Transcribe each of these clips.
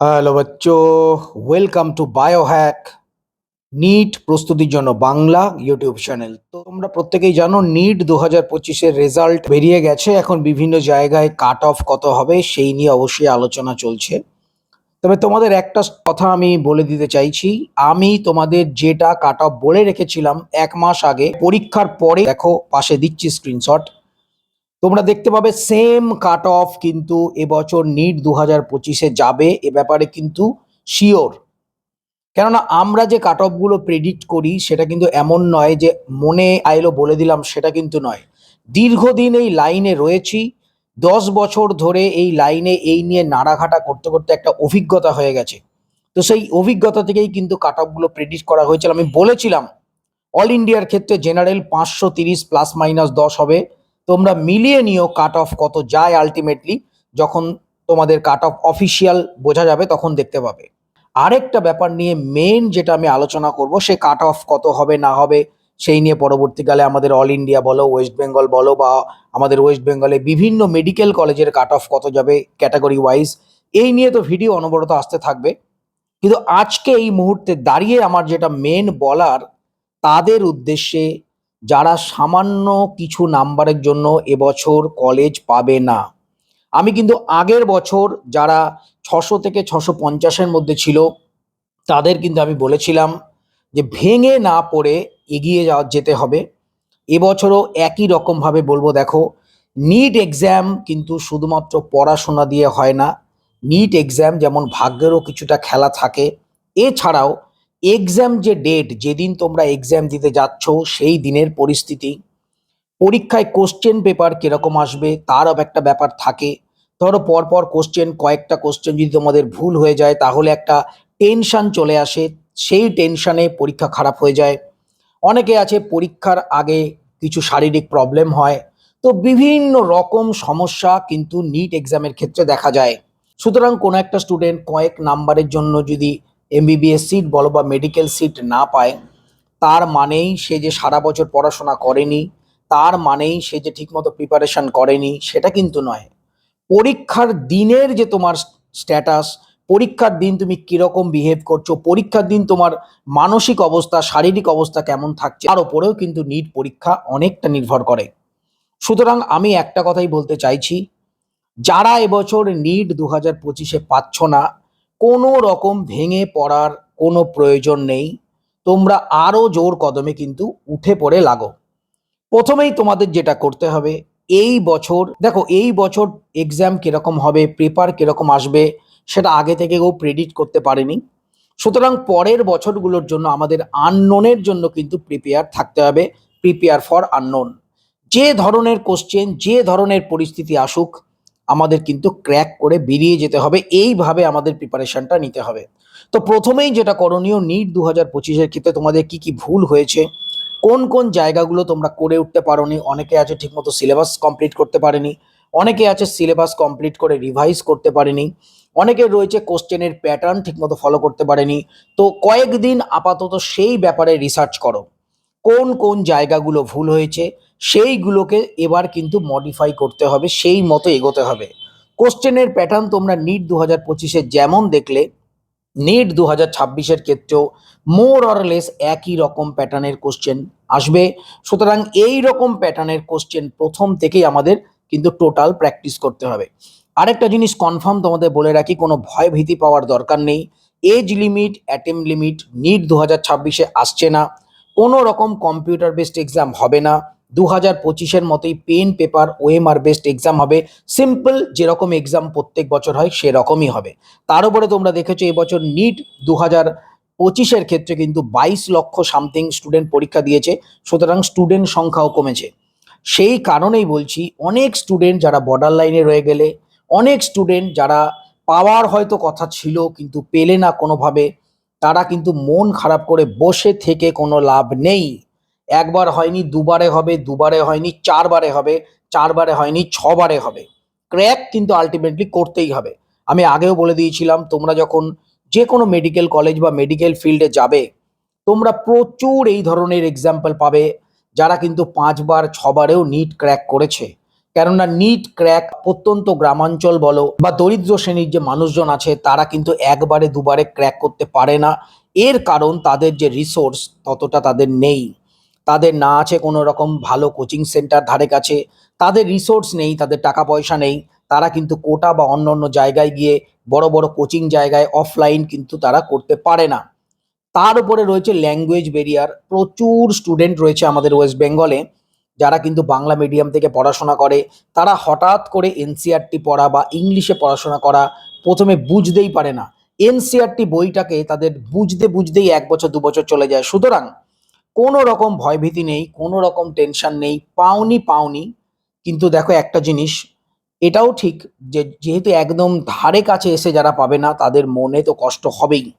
Hello বাচ্চো welcome to Biohack NEET প্রস্তুতির জন্য বাংলা ইউটিউব চ্যানেল তো তোমরা প্রত্যেকেই জানো নিট দু হাজার পঁচিশের রেজাল্ট বেরিয়ে গেছে। এখন বিভিন্ন জায়গায় কাট অফ কত হবে সেই নিয়ে অবশ্যই আলোচনা চলছে। তবে তোমাদের একটা কথা আমি বলে দিতে চাইছি, আমি তোমাদের যেটা কাট অফ বলে রেখেছিলাম এক মাস আগে, পরীক্ষার পরে দেখো, পাশে দিচ্ছি স্ক্রিনশট তোমরা দেখতে পাবে সেম কাট অফ কিন্তু এবছর নিট দু হাজার পঁচিশে যাবে, এ ব্যাপারে কিন্তু শিওর কেননা আমরা যে কাট অফগুলো প্রেডিক্ট করি, সেটা কিন্তু এমন নয় যে মনে আইলো বলে দিলাম, সেটা কিন্তু নয়। দীর্ঘদিন এই লাইনে রয়েছি, দশ বছর ধরে এই লাইনে এই নিয়ে নাড়াঘাটা করতে করতে একটা অভিজ্ঞতা হয়ে গেছে। তো সেই অভিজ্ঞতা থেকেই কিন্তু কাট অফগুলো প্রেডিক্ট করা হয়েছিল। আমি বলেছিলাম অল ইন্ডিয়ার ক্ষেত্রে জেনারেল পাঁচশো তিরিশ প্লাস মাইনাস দশ হবে। তোমরা মিলিয়ে নিও কাট অফ কত যায় আলটিমেটলি যখন তোমাদের কাট অফ অফিসিয়াল বোঝা যাবে তখন দেখতে পাবে। আরেকটা ব্যাপার নিয়ে মেন যেটা আমি আলোচনা করব, সে কাট অফ কত হবে, না হবে, সেই নিয়ে পরবর্তীকালে আমাদের অল ইন্ডিয়া বলো ওয়েস্ট বেঙ্গল বলো, বা আমাদের ওয়েস্ট বেঙ্গলে বিভিন্ন মেডিকেল কলেজের কাট অফ কত যাবে ক্যাটাগরি ওয়াইজ এই নিয়ে তো ভিডিও অনবরত আসতে থাকবে। কিন্তু আজকে এই মুহূর্তে দাঁড়িয়ে আমার যেটা মেন বলার, তাদের উদ্দেশ্যে যারা সামান্য কিছু নাম্বারের জন্য এবছর কলেজ পাবে না। আমি কিন্তু আগের বছর যারা ছশো থেকে ছশো পঞ্চাশের মধ্যে ছিল, তাদের কিন্তু আমি বলেছিলাম যে ভেঙে না পড়ে এগিয়ে যাওয়া যেতে হবে। এবছরও একই রকমভাবে বলব, দেখো নিট এক্সাম কিন্তু শুধুমাত্র পড়াশোনা দিয়ে হয় না। নিট এক্সাম যেমন ভাগ্যেরও কিছুটা খেলা থাকে, এছাড়াও এক্সাম যে ডেট যেদিন তোমরা এক্সাম দিতে যাচ্ছ, সেই দিনের পরিস্থিতি। পরীক্ষায় কোশ্চেন পেপার কীরকম আসবে, তারও একটা ব্যাপার থাকে। ধরো পরপর কোশ্চেন কয়েকটা কোশ্চেন যদি তোমাদের ভুল হয়ে যায়, তাহলে একটা টেনশন চলে আসে। সেই টেনশনে পরীক্ষা খারাপ হয়ে যায়। অনেকে আছে, পরীক্ষার আগে কিছু শারীরিক প্রবলেম হয়। তো বিভিন্ন রকম সমস্যা কিন্তু নিট এক্সামের ক্ষেত্রে দেখা যায়। সুতরাং কোনো একটা স্টুডেন্ট কয়েক নাম্বারের জন্য যদি এমবিবিএস সিট বলো বা মেডিকেল সিট না পায়, তার মানেই সে যে সারা বছর পড়াশোনা করেনি, তার মানেই সে যে ঠিকমতো প্রিপারেশন করেনি, সেটা কিন্তু নয়। পরীক্ষার দিনের যে তোমার স্ট্যাটাস পরীক্ষার দিন তুমি কীরকম বিহেভ করছ, পরীক্ষার দিন তোমার মানসিক অবস্থা, শারীরিক অবস্থা কেমন থাকছে, তার উপরেও কিন্তু নিট পরীক্ষা অনেকটা নির্ভর করে। সুতরাং আমি একটা কথাই বলতে চাইছি, যারা এবছর নিট দু হাজার পঁচিশে পাচ্ছ না কোনো রকম ভেঙে পড়ার কোনো প্রয়োজন নেই। তোমরা আরও জোর কদমে কিন্তু উঠে পড়ে লাগো। প্রথমেই তোমাদের যেটা করতে হবে, এই বছর, দেখো, এই বছর এক্সাম কীরকম হবে পেপার কীরকম আসবে, সেটা আগে থেকে কেউ প্রেডিক্ট করতে পারেনি। সুতরাং পরের বছরগুলোর জন্য আমাদের আননোনের জন্য কিন্তু প্রিপেয়ার থাকতে হবে প্রিপেয়ার ফর আননোন যে ধরনের কোশ্চেন যে ধরনের পরিস্থিতি আসুক আমাদের কিন্তু ক্র্যাক করে বেরিয়ে যেতে হবে। এইভাবে আমাদের প্রিপারেশনটা নিতে হবে। তো প্রথমেই যেটা করণীয় নিট দু হাজার পঁচিশের ক্ষেত্রে তোমাদের কি কি ভুল হয়েছে, কোন কোন জায়গাগুলো তোমরা করে উঠতে পারোনি, অনেকে আছে ঠিকমতো সিলেবাস কমপ্লিট করতে পারেনি, অনেকে আছে সিলেবাস কমপ্লিট করে রিভাইজ করতে পারেনি, অনেকে রয়েছে কোশ্চেনের প্যাটার্ন ঠিকমতো ফলো করতে পারেনি। তো কয়েকদিন আপাতত সেই ব্যাপারে রিসার্চ করো। কোন কোন জায়গাগুলো ভুল হয়েছে সেইগুলোকে এবার কিন্তু মডিফাই করতে হবে, সেই মতো এগোতে হবে। কোশ্চেনের প্যাটার্ন তোমরা নিট দু হাজার পঁচিশে যেমন দেখলে নিট দু হাজার ছাব্বিশের ক্ষেত্রেও মোর অরলেস একই রকম প্যাটার্নের কোশ্চেন আসবে। সুতরাং এই রকম প্যাটার্নের কোশ্চেন প্রথম থেকেই আমাদের কিন্তু টোটাল প্র্যাকটিস করতে হবে। আরেকটা জিনিস কনফার্ম তোমাদের বলে রাখি, কোনো ভয় ভীতি পাওয়ার দরকার নেই। Age limit attempt limit NEET দু হাজার ছাব্বিশে আসছে না। কোনো রকম কম্পিউটার বেসড এক্সাম হবে না। দু হাজার পঁচিশের মতোই pen paper OMR based exam হবে। সিম্পল যেরকম এক্সাম প্রত্যেক বছর হয়, সেরকমই হবে। তার উপরে তোমরা দেখেছ, এবছর নিট দু হাজার পঁচিশের ক্ষেত্রে কিন্তু বাইশ লক্ষ সামথিং স্টুডেন্ট পরীক্ষা দিয়েছে, সুতরাং স্টুডেন্ট সংখ্যাও কমেছে। সেই কারণেই বলছি, অনেক স্টুডেন্ট যারা বর্ডার লাইনে রয়ে গেলে, অনেক স্টুডেন্ট যারা পাওয়ার হয়তো কথা ছিল, কিন্তু পেলে না কোনোভাবে, তারা কিন্তু মন খারাপ করে বসে থেকে কোনো লাভ নেই। একবার হয়নি, দুবারে হবে, দুবারে হয়নি, চারবারে হবে, চারবারে হয়নি, ছবারে হবে। ক্র্যাক কিন্তু আলটিমেটলি করতেই হবে। আমি আগেও বলে দিয়েছিলাম, তোমরা যখন যে কোনো মেডিকেল কলেজ বা মেডিকেল ফিল্ডে যাবে, তোমরা প্রচুর এই ধরনের এক্সাম্পল পাবে, যারা কিন্তু পাঁচবার, ছবারেও নিট ক্র্যাক করেছে। কেননা নিট ক্র্যাক প্রত্যন্ত গ্রামাঞ্চল বলো বা দরিদ্র শ্রেণির যে মানুষজন আছে, তারা কিন্তু একবারে, দুবারে ক্র্যাক করতে পারে না। এর কারণ তাদের যে রিসোর্স ততটা তাদের নেই। তাদের না আছে কোনো রকম ভালো কোচিং সেন্টার ধারে কাছে, তাদের রিসোর্স নেই, তাদের টাকা পয়সা নেই, তারা কিন্তু কোটা বা অন্য অন্য জায়গায় গিয়ে বড় বড় কোচিং জায়গায় অফলাইন কিন্তু তারা করতে পারে না। তার উপরে রয়েছে ল্যাঙ্গুয়েজ ব্যারিয়ার প্রচুর স্টুডেন্ট রয়েছে আমাদের ওয়েস্ট বেঙ্গলে যারা কিন্তু বাংলা মিডিয়াম থেকে পড়াশোনা করে, তারা হঠাৎ করে এনসিআরটি পড়া বা ইংলিশে পড়াশোনা করা প্রথমে বুঝতেই পারে না। এনসিআরটি বইটাকে তাদের বুঝতে বুঝতেই এক বছর, দু বছর চলে যায়। সুতরাং কোনো রকম ভয়ভীতি নেই কোনো রকম টেনশন নেই, পাওনি পাওনি। কিন্তু দেখো একটা জিনিস, এটাও ঠিক যে যেহেতু একদম ধারে কাছে এসে যারা পাবে না, তাদের মনে তো কষ্ট হবেই।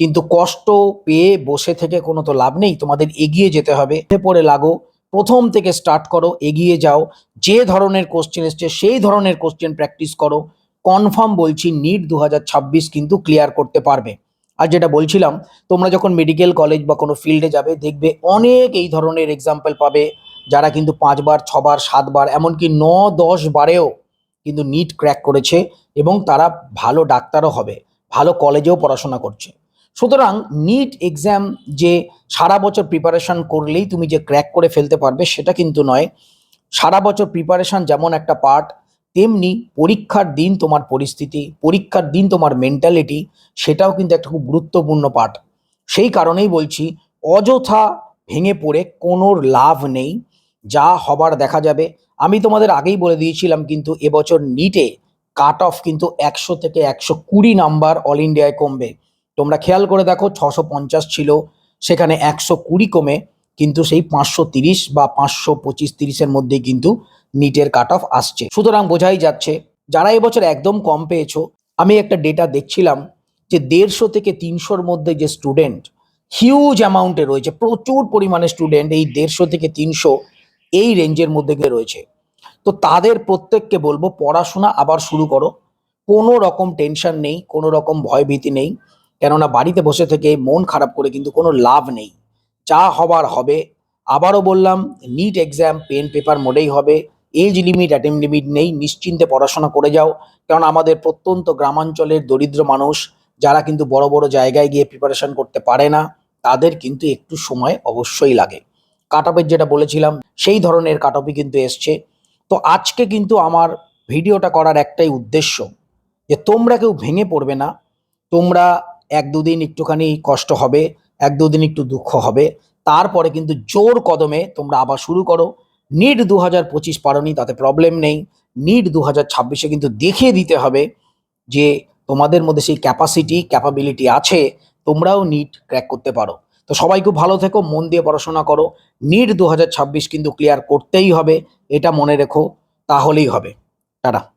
কিন্তু কষ্ট পেয়ে বসে থেকে কোনো তো লাভ নেই, তোমাদের এগিয়ে যেতে হবে। পড়ে লাগো, প্রথম থেকে স্টার্ট করো, এগিয়ে যাও। যে ধরনের কোশ্চেন এসছে, সেই ধরনের কোশ্চেন প্র্যাকটিস করো। কনফার্ম বলছি নিট দু হাজার ছাব্বিশ কিন্তু ক্লিয়ার করতে পারবে। আর যেটা বলছিলাম, তোমরা যখন মেডিকেল কলেজ বা কোনো ফিল্ডে যাবে, দেখবে অনেক এই ধরনের এক্সাম্পল পাবে, যারা কিন্তু পাঁচবার, ছবার, সাতবার, এমনকি ন, দশ বারেও কিন্তু নিট ক্র্যাক করেছে এবং তারা ভালো ডাক্তারও হবে, ভালো কলেজেও পড়াশোনা করছে। সুতরাং নিট এক্সাম যে সারা বছর প্রিপারেশন করলেই তুমি যে ক্র্যাক করে ফেলতে পারবে, সেটা কিন্তু নয়। সারা বছর প্রিপারেশন যেমন একটা পার্ট তেমনি পরীক্ষার দিন তোমার পরিস্থিতি, পরীক্ষার দিন তোমার মেন্টালিটি সেটাও কিন্তু একটা খুব গুরুত্বপূর্ণ পাঠ। সেই কারণেই বলছি, অযথা ভেঙে পড়ে কোনো লাভ নেই, যা হবার দেখা যাবে। আমি তোমাদের আগেই বলে দিয়েছিলাম কিন্তু এবছর নিটে কাট অফ কিন্তু একশো থেকে একশো কুড়ি নাম্বার অল ইন্ডিয়ায় কমবে। তোমরা খেয়াল করে দেখো, ছশো পঞ্চাশ ছিল, সেখানে একশো কুড়ি কমে, কিন্তু সেই পাঁচশো তিরিশ বা পাঁচশো পঁচিশ তিরিশের মধ্যেই কিন্তু নিটের কাট অফ আসছে। সুতরাং বোঝাই যাচ্ছে, যারা এবছর একদম কম পেয়েছ, আমি একটা ডেটা দেখছিলাম যে দেড়শো থেকে তিনশোর মধ্যে যে স্টুডেন্ট হিউজ অ্যামাউন্টে রয়েছে, প্রচুর পরিমাণে স্টুডেন্ট এই দেড়শো থেকে তিনশো এই রেঞ্জের মধ্যে গিয়ে রয়েছে। তো তাদের প্রত্যেককে বলব, পড়াশোনা আবার শুরু করো। কোনো রকম টেনশন নেই, কোনো রকম ভয়ভীতি নেই, কেননা বাড়িতে বসে থেকে মন খারাপ করে কিন্তু কোনো লাভ নেই। যা হবার হবে, আবারও বললাম নিট এক্সাম পেন পেপার মোডেই হবে এজ লিমিট অ্যাটেম লিমিট নেই, নিশ্চিন্তে পড়াশোনা করে যাও। কারণ আমাদের প্রত্যন্ত গ্রামাঞ্চলের দরিদ্র মানুষ, যারা কিন্তু বড় বড় জায়গায় গিয়ে প্রিপারেশন করতে পারে না, তাদের কিন্তু একটু সময় অবশ্যই লাগে। কাট অফের যেটা বলেছিলাম, সেই ধরনের কাট অফই কিন্তু এসছে। তো আজকে কিন্তু আমার ভিডিওটা করার একটাই উদ্দেশ্য, যে তোমরা কেউ ভেঙে পড়বে না, তোমরা এক দুদিন একটুখানি কষ্ট হবে, এক দুদিন একটু দুঃখ হবে, তারপরে কিন্তু জোর কদমে তোমরা আবার শুরু করো। নিট দু হাজার পঁচিশ পারোনি, তাতে প্রবলেম নেই। নিট দু হাজার ছাব্বিশে কিন্তু দেখিয়ে দিতে হবে যে তোমাদের মধ্যে সেই ক্যাপাসিটি ক্যাপাবিলিটি আছে, তোমরাও নিট ক্র্যাক করতে পারো। তো সবাই খুব ভালো থেকো, মন দিয়ে পড়াশোনা করো। নিট দু হাজার ছাব্বিশ কিন্তু ক্লিয়ার করতেই হবে, এটা মনে রেখো, তাহলেই হবে। টাটা।